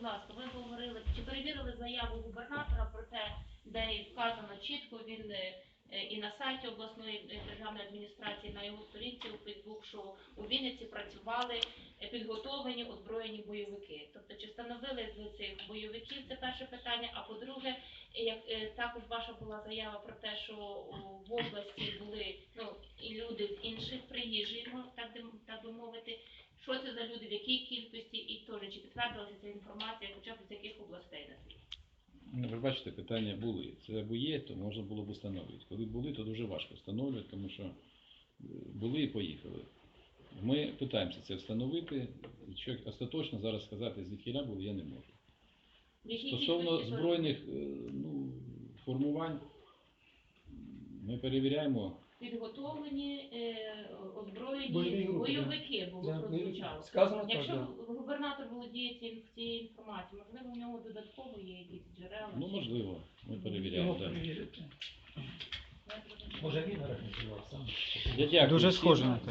будь ласка, ви говорили, чи перевірили заяву губернатора про те, де вказано чітко, він е, е, і на сайті обласної е, державної адміністрації, на його сторінці у Фейсбук, що у Вінниці працювали підготовлені озброєні бойовики. Тобто, чи встановили ви цих бойовиків? Це перше питання. А по-друге, як також ваша була заява про те, що в області були ну і люди з інших приїжджих, так так би мовити. Що це за люди, в якій кількості, підтвердилася ця інформація, хоча б з яких областей на світі? Ну, ви бачите, питання були. Це або є, то можна було б встановити. Коли були, то дуже важко встановлювати, тому що е, були і поїхали. Ми питаємося це встановити. Що остаточно зараз сказати, звідкіля були, я не можу. Стосовно збройних е, ну, формувань, ми перевіряємо. Підготовлені е, озброєні групи, бойовики було Да, прозвучало. Сказано так, Якщо да. губернатор володіє цією цією інформацією, можливо, у нього додатково є якісь джерела. Ну, можливо, ми Його перевіряємо. Да. перевірити. Я зрозуміла. Може він організував сам. Я дякую Дуже всім. схоже на те.